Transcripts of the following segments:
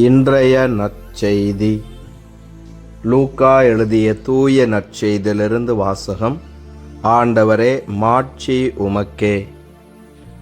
இன்றைய நற்செய்தி. லூக்கா எழுதிய தூய நற்செய்தியிலிருந்து வாசகம் ஆண்டவரே மாட்சி உமக்கே.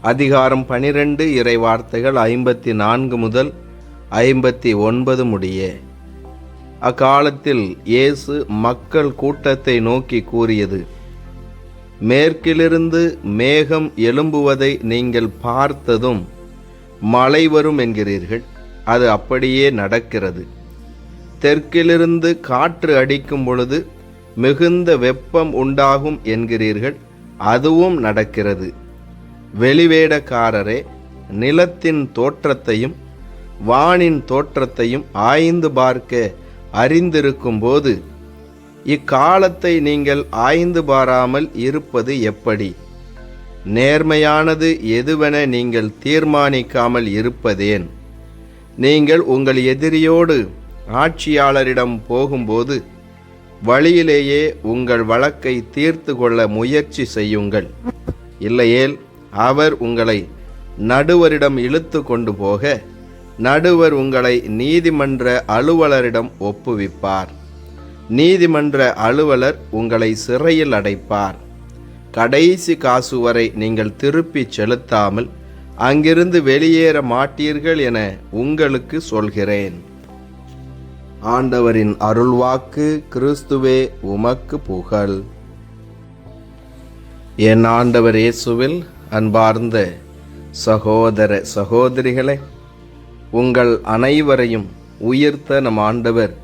அதிகாரம் பனிரெண்டு இறைவார்த்தைகள் ஐம்பத்தி நான்கு முதல் ஐம்பத்தி ஒன்பது முடிய. அக்காலத்தில் இயேசு மக்கள் கூட்டத்தை நோக்கி கூறியது மேற்கிலிருந்து மேகம் எழும்புவதை நீங்கள் பார்த்ததும் மழை வரும் என்கிறீர்கள். அது அப்படியே நடக்கிறது. தெற்கிலிருந்து காற்று அடிக்கும் பொழுது மிகுந்த வெப்பம் உண்டாகும் என்கிறீர்கள் அதுவும் நடக்கிறது. வெளிவேடக்காரரே நிலத்தின் தோற்றத்தையும் வானின் தோற்றத்தையும் ஆய்ந்து பார்க்க அறிந்திருக்கும் போது இக்காலத்தை நீங்கள் ஆய்ந்து பாராமல் இருப்பது எப்படி? நேர்மையானது எதுவென நீங்கள் தீர்மானிக்காமல் இருப்பதேன்? நீங்கள் உங்கள் எதிரியோடு ஆட்சியாளரிடம் போகும்போது வழியிலேயே உங்கள் வழக்கை தீர்த்து கொள்ள முயற்சி செய்யுங்கள். இல்லையேல் அவர் உங்களை நடுவரிடம் இழுத்து கொண்டு போக நடுவர் உங்களை நீதிமன்ற அலுவலரிடம் ஒப்புவிப்பார். நீதிமன்ற அலுவலர் உங்களை சிறையில் அடைப்பார். கடைசி காசு வரை நீங்கள் திருப்பிச் செலுத்தாமல் அங்கிருந்து வெளியேற மாட்டீர்கள் என உங்களுக்கு சொல்கிறேன். ஆண்டவரின் அருள்வாக்கு கிறிஸ்துவே உமக்கு புகழ். என் ஆண்டவர் இயேசுவில் அன்பார்ந்த சகோதர சகோதரிகளே உங்கள் அனைவரையும் உயிர்த்த நம் ஆண்டவர்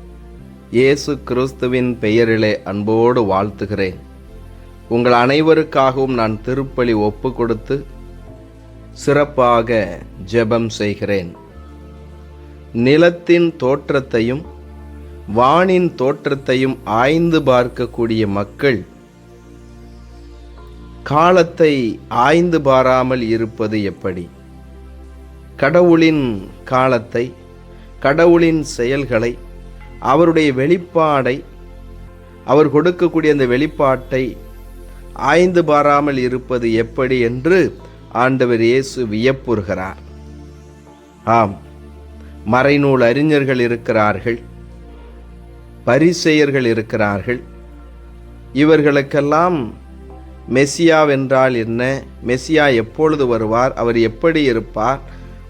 இயேசு கிறிஸ்துவின் பெயரிலே அன்போடு வாழ்த்துகிறேன். உங்கள் அனைவருக்காகவும் நான் திருப்பலி ஒப்பு கொடுத்து சிறப்பாக ஜெபம் செய்கிறேன். நிலத்தின் தோற்றத்தையும் வானின் தோற்றத்தையும் ஆய்ந்து பார்க்கக்கூடிய மக்கள் காலத்தை ஆய்ந்து பாராமல் இருப்பது எப்படி? கடவுளின் காலத்தை கடவுளின் செயல்களை அவருடைய வெளிப்பாடை அவர் கொடுக்கக்கூடிய அந்த வெளிப்பாட்டை ஆய்ந்து பாராமல் இருப்பது எப்படி என்று ஆண்டவர் இயேசு வியப்புறுகிறார். ஆம். மறைநூல் அறிஞர்கள் இருக்கிறார்கள். பரிசெயர்கள் இருக்கிறார்கள். இவர்களுக்கெல்லாம் மெஸ்ஸியாவென்றால் என்ன? மெசியா எப்பொழுது வருவார்? அவர் எப்படி இருப்பார்?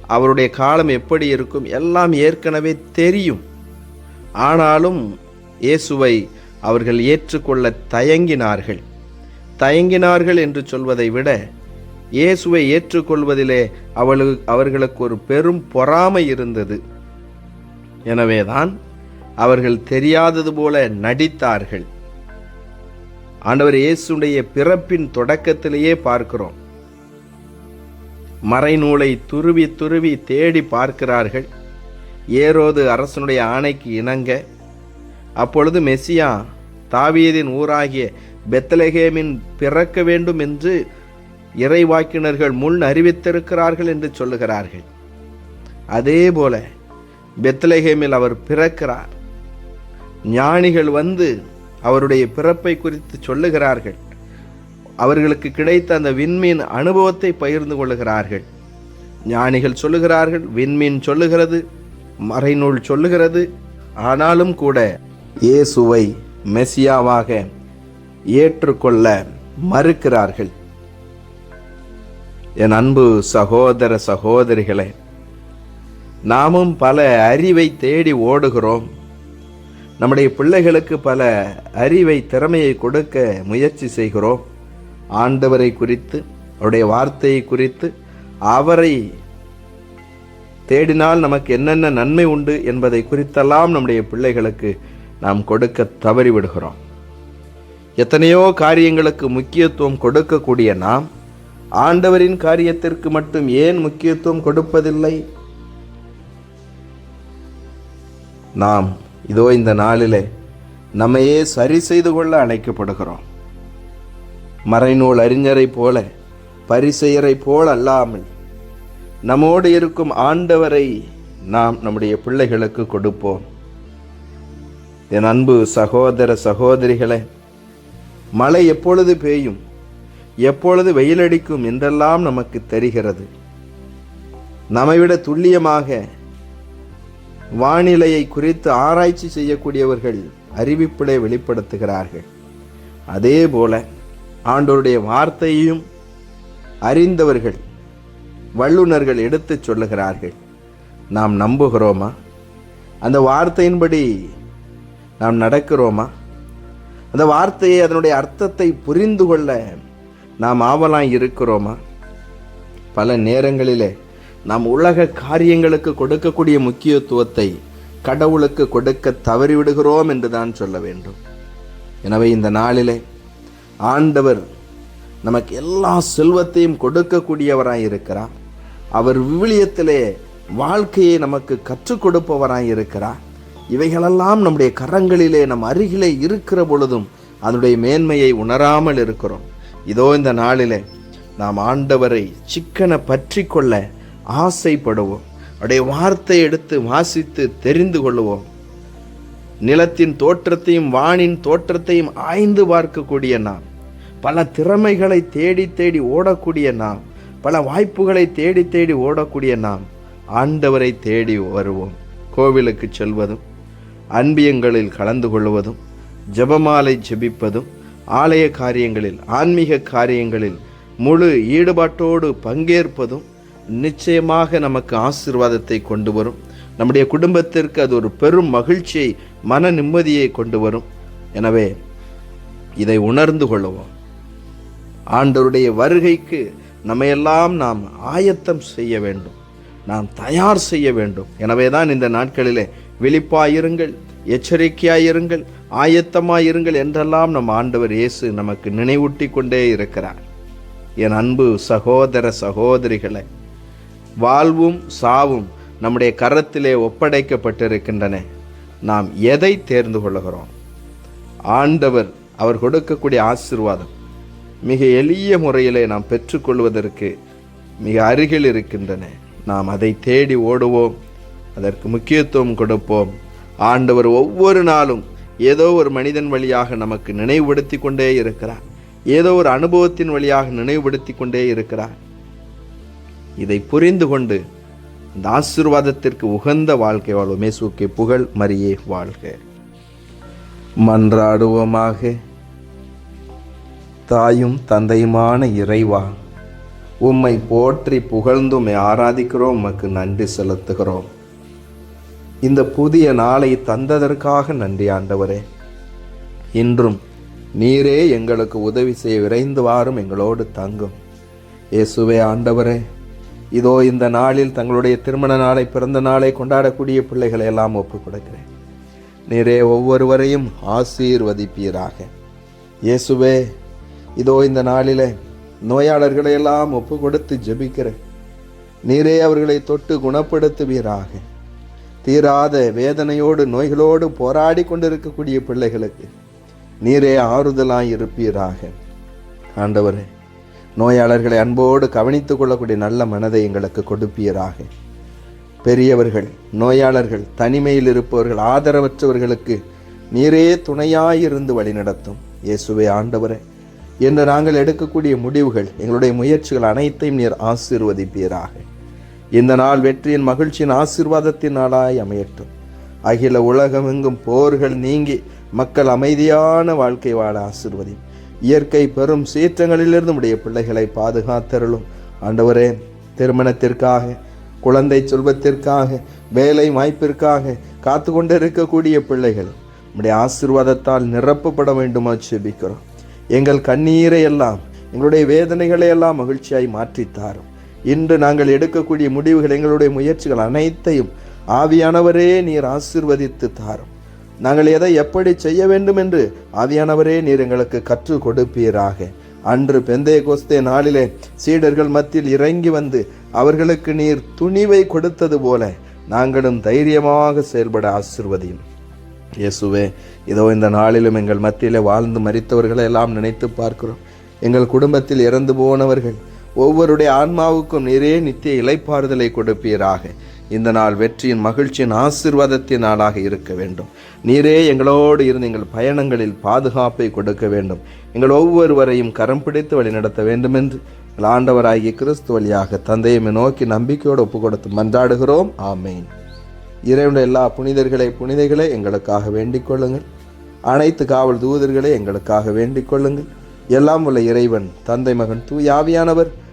அவருடைய காலம் எப்படி இருக்கும்? எல்லாம் ஏற்கனவே தெரியும். ஆனாலும் இயேசுவை அவர்கள் ஏற்றுக்கொள்ள தயங்கினார்கள். தயங்கினார்கள் என்று சொல்வதை விட இயேசுவை ஏற்றுக்கொள்வதிலே அவளு அவர்களுக்கு ஒரு பெரும் பொறாமை இருந்தது. எனவேதான் அவர்கள் தெரியாதது போல நடித்தார்கள். ஆண்டவர் இயேசுடைய பிறப்பின் தொடக்கத்திலேயே பார்க்கிறோம். மறைநூலை துருவி துருவி தேடி பார்க்கிறார்கள். ஏரோது அரசனுடைய ஆணைக்கு இணங்க அப்பொழுது மெசியா தாவீதின் ஊராகிய பெத்தலகேமின் பிறக்க வேண்டும் என்று இறைவாக்கினர்கள் முன் அறிவித்திருக்கிறார்கள் என்று சொல்லுகிறார்கள். அதே போல பெத்லஹேமில் அவர் பிறக்கிறார். ஞானிகள் வந்து அவருடைய பிறப்பை குறித்து சொல்லுகிறார்கள். அவர்களுக்கு கிடைத்த அந்த விண்மீன் அனுபவத்தை பகிர்ந்து கொள்ளுகிறார்கள். ஞானிகள் சொல்லுகிறார்கள் விண்மீன் சொல்லுகிறது மறைநூல் சொல்லுகிறது. ஆனாலும் கூட இயேசுவை மெசியாவாக ஏற்றுக்கொள்ள மறுக்கிறார்கள். என் அன்பு சகோதர சகோதரிகளே நாமும் பல அறிவை தேடி ஓடுகிறோம். நம்முடைய பிள்ளைகளுக்கு பல அறிவை திறமையை கொடுக்க முயற்சி செய்கிறோம். ஆண்டவரை குறித்து அவருடைய வார்த்தையை குறித்து அவரை தேடினால் நமக்கு என்னென்ன நன்மை உண்டு என்பதை குறித்தெல்லாம் நம்முடைய பிள்ளைகளுக்கு நாம் கொடுக்க தவறிவிடுகிறோம். எத்தனையோ காரியங்களுக்கு முக்கியத்துவம் கொடுக்கக்கூடிய நாம் ஆண்டவரின் காரியத்திற்கு மட்டும் ஏன் முக்கியத்துவம் கொடுப்பதில்லை? நாம் இதோ இந்த நாளிலே நம்மையே சரி செய்து கொள்ள அழைக்கப்படுகிறோம். மறைநூல் அறிஞரை போல பரிசெயரை போல் அல்லாமல் நம்மோடு இருக்கும் ஆண்டவரை நாம் நம்முடைய பிள்ளைகளுக்கு கொடுப்போம். என் அன்பு சகோதர சகோதரிகளே மழை எப்பொழுது பெய்யும்? எப்பொழுது வெயிலடிக்கும் என்றெல்லாம் நமக்கு தெரிகிறது. நம்மை விட துல்லியமாக வானிலையை குறித்து ஆராய்ச்சி செய்யக்கூடியவர்கள் அறிவிப்பிலே வெளிப்படுத்துகிறார்கள். அதே போல ஆண்டோருடைய வார்த்தையையும் அறிந்தவர்கள் வல்லுனர்கள் எடுத்துச் சொல்லுகிறார்கள். நாம் நம்புகிறோமா? அந்த வார்த்தையின்படி நாம் நடக்கிறோமா? அந்த வார்த்தையை அதனுடைய அர்த்தத்தை புரிந்து கொள்ள நாம் ஆவலாய் இருக்கிறோமா? பல நேரங்களிலே நாம் உலக காரியங்களுக்கு கொடுக்கக்கூடிய முக்கியத்துவத்தை கடவுளுக்கு கொடுக்க தவறிவிடுகிறோம் என்று தான் சொல்ல வேண்டும். எனவே இந்த நாளிலே ஆண்டவர் நமக்கு எல்லா செல்வத்தையும் கொடுக்கக்கூடியவராய் இருக்கிறார். அவர் விவிலியத்திலே வாழ்க்கையை நமக்கு கற்றுக் கொடுப்பவராய் இருக்கிறார். இவைகளெல்லாம் நம்முடைய கரங்களிலே நம் அருகிலே இருக்கிற பொழுதும் அதனுடைய மேன்மையை உணராமல் இருக்கிறோம். இதோ இந்த நாளில் நாம் ஆண்டவரை சிக்கனை பற்றி கொள்ள ஆசைப்படுவோம். அவருடைய வார்த்தை எடுத்து வாசித்து தெரிந்து கொள்ளுவோம் நிலத்தின் தோற்றத்தையும் வானின் தோற்றத்தையும் ஆய்ந்து பார்க்கக்கூடிய நாம் பல திறமைகளை தேடி தேடி ஓடக்கூடிய நாம் பல வாய்ப்புகளை தேடி தேடி ஓடக்கூடிய நாம் ஆண்டவரை தேடி வருவோம். கோவிலுக்கு செல்வதும் அன்பியங்களில் கலந்து கொள்வதும் ஜெபமாலை ஜெபிப்பதும் ஆலய காரியங்களில் ஆன்மீக காரியங்களில் முழு ஈடுபாட்டோடு பங்கேற்பதும் நிச்சயமாக நமக்கு ஆசீர்வாதத்தை கொண்டு வரும். நம்முடைய குடும்பத்திற்கு அது ஒரு பெரும் மகிழ்ச்சியை மன நிம்மதியை கொண்டு வரும். எனவே இதை உணர்ந்து கொள்ளுவோம். ஆண்டவருடைய வருகைக்கு நம்மையெல்லாம் நாம் ஆயத்தம் செய்ய வேண்டும். நாம் தயார் செய்ய வேண்டும். எனவே தான் இந்த நாட்களிலே விழிப்பாயிருங்கள். எச்சரிக்கையாயிருங்கள் ஆயத்தமாயிருங்கள் என்றெல்லாம் நம் ஆண்டவர் இயேசு நமக்கு நினைவூட்டி கொண்டே இருக்கிறார். என் அன்பு சகோதர சகோதரிகளை வாழ்வும் சாவும் நம்முடைய கரத்திலே ஒப்படைக்கப்பட்டிருக்கின்றன. நாம் எதை தேர்ந்து கொள்ளுகிறோம் ஆண்டவர் அவர் கொடுக்கக்கூடிய ஆசீர்வாதம் மிக எளிய முறையிலே நாம் பெற்றுக்கொள்வதற்கு மிக அருகில் இருக்கின்றன. நாம் அதை தேடி ஓடுவோம் அதற்கு முக்கியத்துவம் கொடுப்போம். ஆண்டவர் ஒவ்வொரு நாளும் ஏதோ ஒரு மனிதன் வழியாக நமக்கு நினைவுபடுத்தி கொண்டே இருக்கிறார். ஏதோ ஒரு அனுபவத்தின் வழியாக நினைவுபடுத்தி கொண்டே இருக்கிறார். இதை புரிந்து கொண்டு இந்த ஆசிர்வாதத்திற்கு உகந்த வாழ்க்கை வாழ்வோம் மேசுக்கே புகழ் மரியே வாழ்க. மன்றாடுவோமாக. தாயும் தந்தையுமான இறைவா உம்மை போற்றி புகழ்ந்து உம்மை ஆராதிக்கிறோம் உமக்கு நன்றி செலுத்துகிறோம். இந்த புதிய நாளை தந்ததற்காக நன்றி ஆண்டவரே. இன்றும் நீரே எங்களுக்கு உதவி செய்ய விரைந்து வாரும் எங்களோடு தங்கும். இயேசுவே ஆண்டவரே இதோ இந்த நாளில் தங்களுடைய திருமண நாளை பிறந்த நாளை கொண்டாடக்கூடிய பிள்ளைகளை எல்லாம் ஒப்புக் கொடுக்கிறேன் நீரே ஒவ்வொருவரையும் ஆசீர்வதிப்பீராக. இயேசுவே இதோ இந்த நாளில் நோயாளர்களை எல்லாம் ஒப்பு கொடுத்து ஜெபிக்கிறேன். நீரே அவர்களை தொட்டு குணப்படுத்துவீராக. தீராத வேதனையோடு நோய்களோடு போராடி கொண்டிருக்கக்கூடிய பிள்ளைகளுக்கு நீரே ஆறுதலாய் இருப்பீராக. ஆண்டவரே நோயாளர்களை அன்போடு கவனித்துக் கொள்ளக்கூடிய நல்ல மனதை எங்களுக்கு கொடுப்பீராக. பெரியவர்கள் நோயாளர்கள் தனிமையில் இருப்பவர்கள் ஆதரவற்றவர்களுக்கு நீரே துணையாயிருந்து வழிநடத்தும் இயேசுவே ஆண்டவரே என்று நாங்கள் எடுக்கக்கூடிய முடிவுகள் எங்களுடைய முயற்சிகள் அனைத்தையும் நீர் ஆசீர்வதிப்பீராக. இந்த நாள் வெற்றியின் மகிழ்ச்சியின் ஆசிர்வாதத்தின் நாளாய் அமையட்டும். அகில உலகமெங்கும் போர்கள் நீங்கி மக்கள் அமைதியான வாழ்க்கை வாழ ஆசீர்வதி இயற்கை பெரும் சீற்றங்களிலிருந்து உடைய பிள்ளைகளை பாதுகாத்தருளும். ஆண்டவரே திருமணத்திற்காக குழந்தை செல்வத்திற்காக வேலை வாய்ப்பிற்காக காத்து கொண்டிருக்கக்கூடிய பிள்ளைகள் உடைய ஆசீர்வாதத்தால் நிரப்பப்பட வேண்டுமா செபிக்கிறோம் எங்கள் கண்ணீரை எல்லாம் எங்களுடைய வேதனைகளை எல்லாம் மகிழ்ச்சியாய் மாற்றித்தாரும். இன்று நாங்கள் எடுக்கக்கூடிய முடிவுகள் எங்களுடைய முயற்சிகள் அனைத்தையும் ஆவியானவரே நீர் ஆசிர்வதித்து தாரும். நாங்கள் எதை எப்படி செய்ய வேண்டும் என்று ஆவியானவரே நீர் எங்களுக்கு கற்றுக் கொடுப்பீராக. அன்று பெந்தைய கோஸ்தே நாளிலே சீடர்கள் மத்தியில் இறங்கி வந்து அவர்களுக்கு நீர் துணிவை கொடுத்தது போல நாங்களும் தைரியமாக செயல்பட ஆசிர்வதியும். இயேசுவே இதோ இந்த நாளிலும் எங்கள் மத்தியிலே வாழ்ந்து மறித்தவர்களை எல்லாம் நினைத்து பார்க்கிறோம். எங்கள் குடும்பத்தில் இறந்து போனவர்கள் ஒவ்வொருடைய ஆன்மாவுக்கும் நிறைய நித்திய இலைப்பாறுதலை கொடுப்பீராக. இந்த நாள் வெற்றியின் மகிழ்ச்சியின் ஆசிர்வாதத்தின் நாளாக இருக்க வேண்டும். நீரே எங்களோடு இருந்து எங்கள் பயணங்களில் பாதுகாப்பை கொடுக்க வேண்டும். எங்கள் ஒவ்வொருவரையும் கரம் பிடித்து வழிநடத்த வேண்டும் என்று ஆண்டவராகிய கிறிஸ்து வழியாக தந்தையை நோக்கி நம்பிக்கையோடு ஒப்பு கொடுத்து மன்றாடுகிறோம். ஆமேன். இறைவனுடைய எல்லா புனிதர்களை புனிதைகளை எங்களுக்காக வேண்டிக் கொள்ளுங்கள். அனைத்து காவல் தூதர்களை எங்களுக்காக வேண்டிக் கொள்ளுங்கள். எல்லாம் உள்ள இறைவன் தந்தை மகன் தூயாவியானவர்